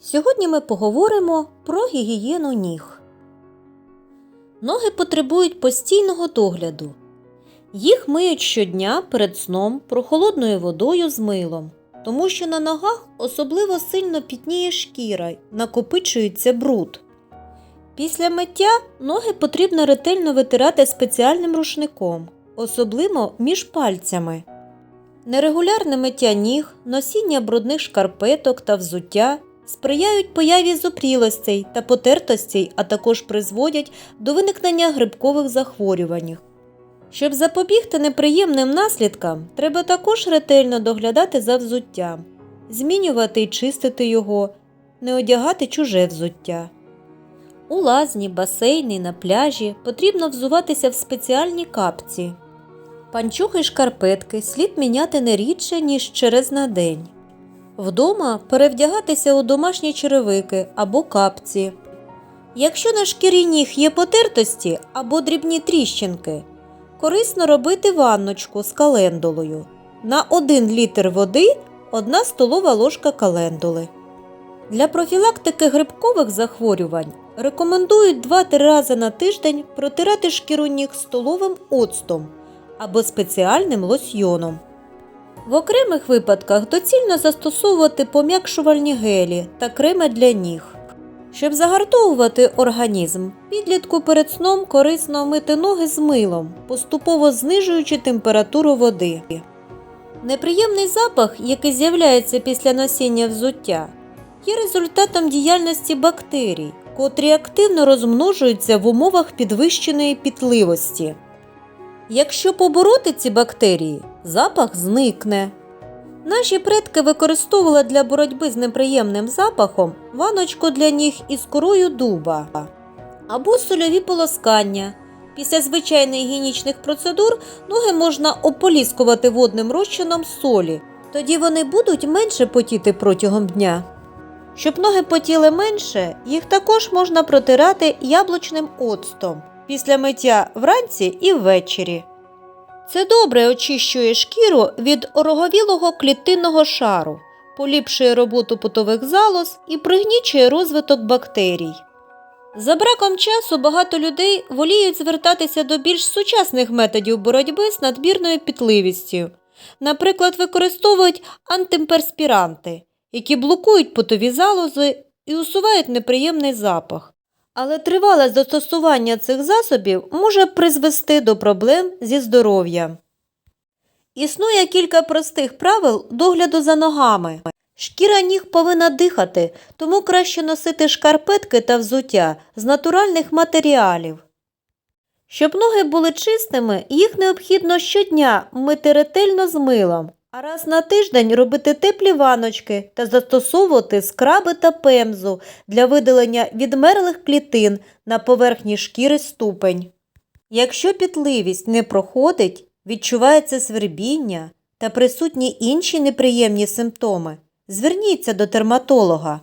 Сьогодні ми поговоримо про гігієну ніг. Ноги потребують постійного догляду. Їх миють щодня перед сном прохолодною водою з милом, тому що на ногах особливо сильно пітніє шкіра, накопичується бруд. Після миття ноги потрібно ретельно витирати спеціальним рушником, особливо між пальцями. Нерегулярне миття ніг, носіння брудних шкарпеток та взуття сприяють появі зопрілостей та потертостей, а також призводять до виникнення грибкових захворювань. Щоб запобігти неприємним наслідкам, треба також ретельно доглядати за взуттям, змінювати і чистити його, не одягати чуже взуття. У лазні, басейні, на пляжі потрібно взуватися в спеціальні капці. Панчохи й шкарпетки слід міняти не рідше, ніж через на день. Вдома перевдягатися у домашні черевики або капці. Якщо на шкірі ніг є потертості або дрібні тріщинки, корисно робити ванночку з календулою. На 1 літр води 1 столова ложка календули. Для профілактики грибкових захворювань рекомендують 2-3 рази на тиждень протирати шкіру ніг столовим оцтом або спеціальним лосьйоном. В окремих випадках доцільно застосовувати пом'якшувальні гелі та креми для ніг. Щоб загартовувати організм, підлітку перед сном корисно мити ноги з милом, поступово знижуючи температуру води. Неприємний запах, який з'являється після носіння взуття, є результатом діяльності бактерій, котрі активно розмножуються в умовах підвищеної пітливості. Якщо побороти ці бактерії, запах зникне. Наші предки використовували для боротьби з неприємним запахом ваночку для ніг із корою дуба або сольові полоскання. Після звичайних гігієнічних процедур ноги можна ополіскувати водним розчином солі, тоді вони будуть менше потіти протягом дня. Щоб ноги потіли менше, їх також можна протирати яблучним оцтом після миття вранці і ввечері. Це добре очищує шкіру від ороговілого клітинного шару, поліпшує роботу потових залоз і пригнічує розвиток бактерій. За браком часу багато людей воліють звертатися до більш сучасних методів боротьби з надмірною пітливістю. Наприклад, використовують антиперспіранти, які блокують потові залози і усувають неприємний запах. Але тривале застосування цих засобів може призвести до проблем зі здоров'ям. Існує кілька простих правил догляду за ногами. Шкіра ніг повинна дихати, тому краще носити шкарпетки та взуття з натуральних матеріалів. Щоб ноги були чистими, їх необхідно щодня мити ретельно з милом, а раз на тиждень робити теплі ваночки та застосовувати скраби та пемзу для видалення відмерлих клітин на поверхні шкіри ступень. Якщо пітливість не проходить, відчувається свербіння та присутні інші неприємні симптоми, зверніться до дерматолога.